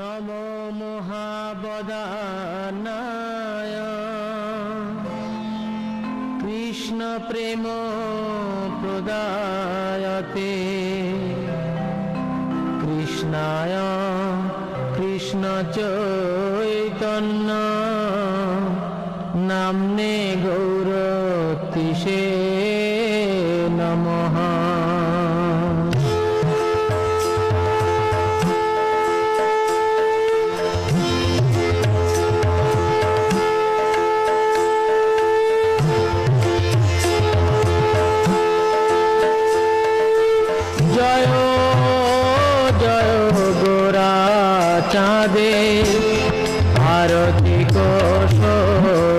নম মহাবদানায় কৃষ্ণ প্রেম প্রদায়তে কৃষ্ণায় কৃষ্ণ চৈতন্য নামনে গৌরতিষে নমঃ আরতি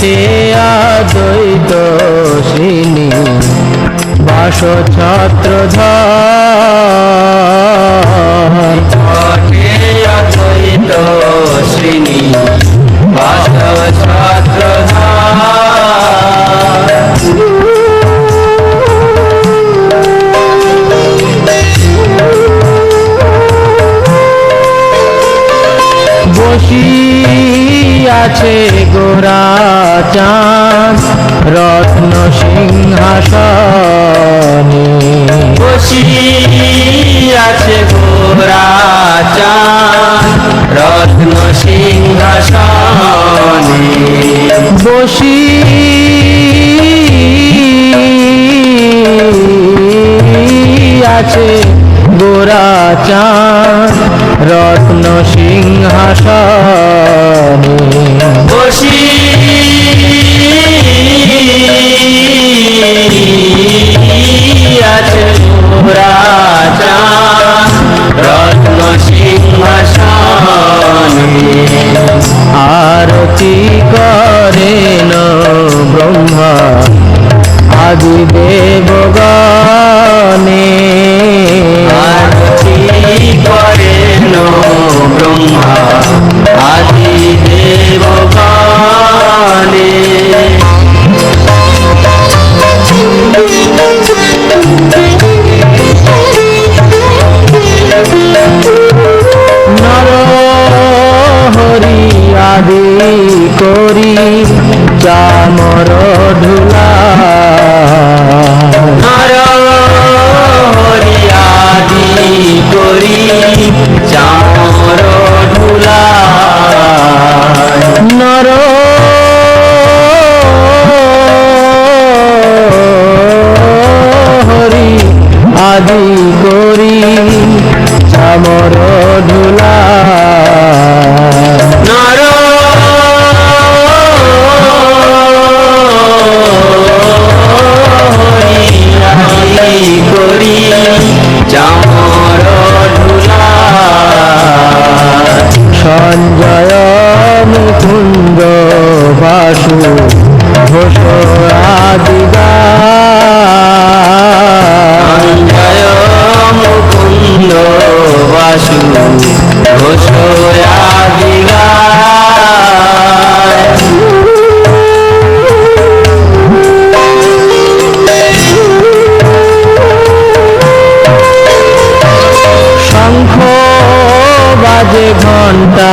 নিকটে আদ্বৈত শ্রেণি বাস ঘটে শ্রেণি বসি আছে গোরা চাঁদ রত্ন সিংহাসনে। আছে গোরা চাঁদ রত্ন সিংহাসনে। বসি আছে গোরা চাঁদ রত্ন সিংহাসনে। বসি। আছে রত্ন সিংহাসনে। আরতি করেন ব্রহ্মা। আদি দেবগণে। আরতি করেন ব্রহ্মা আদি দেবগণে নর হরি আদি করি চামর ধুলা নর হরি আদি করি ঢুলা বাজে ঘণ্টা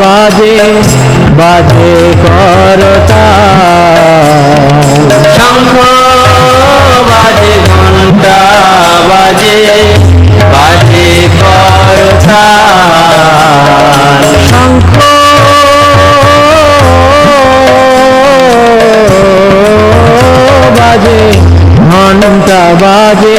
বাজে বাজে করতা। শঙ্খ, বাজে ঘণ্টা বাজে বাজে করতা। শঙ্খ, বাজে ঘণ্টা বাজে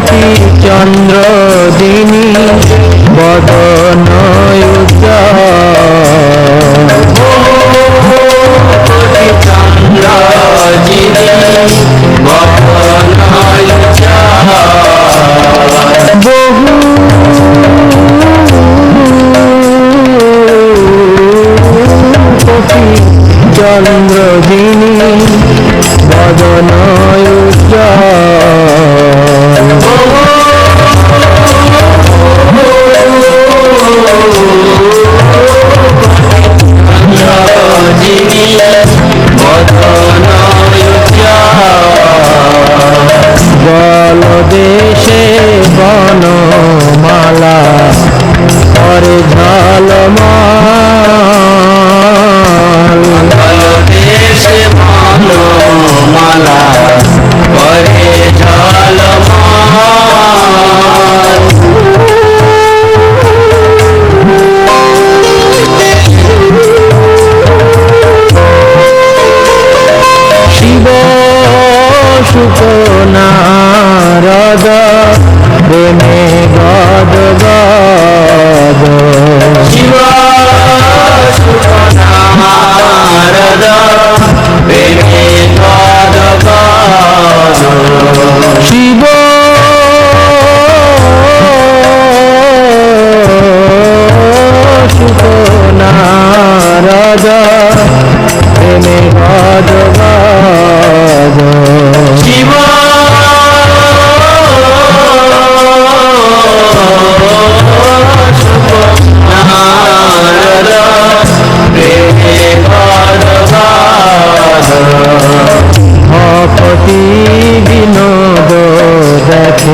चंद्र दिनी बदल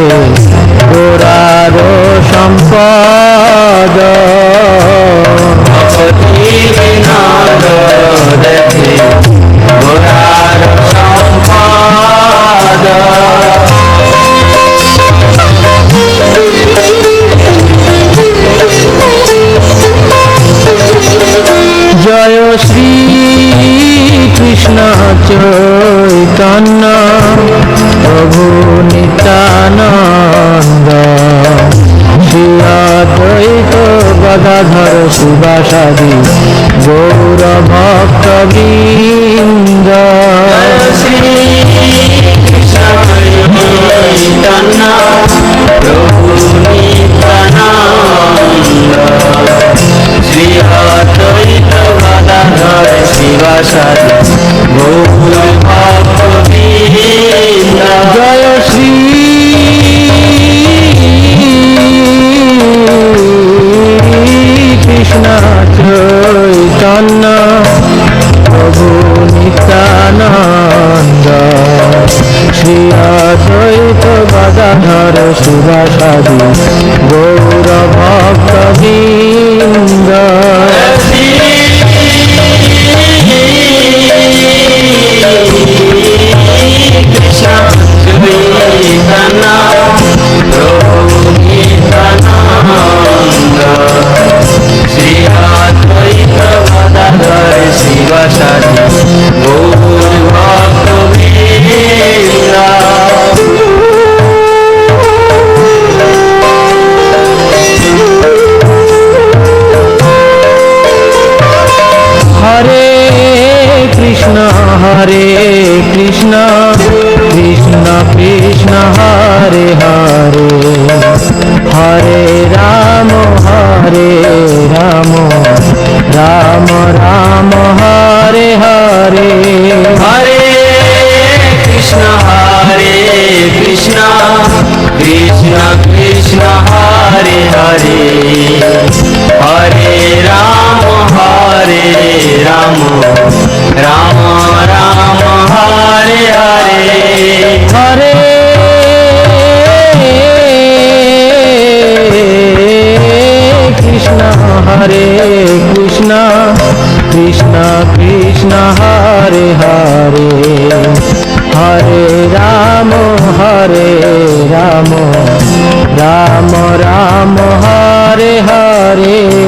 আছে গোরার সম্পদ দেখে গোরার সম্পদ। জয় শ্রী কৃষ্ণ চৈতন্য। প্রভু সুবাসাদি গৌর ভক্ত বৃন্দ শ্রী অদ্বৈত গদাধর শিবাসাদি গৌর ভক্ত हरे कृष्णा कृष्णा कृष्णा। করে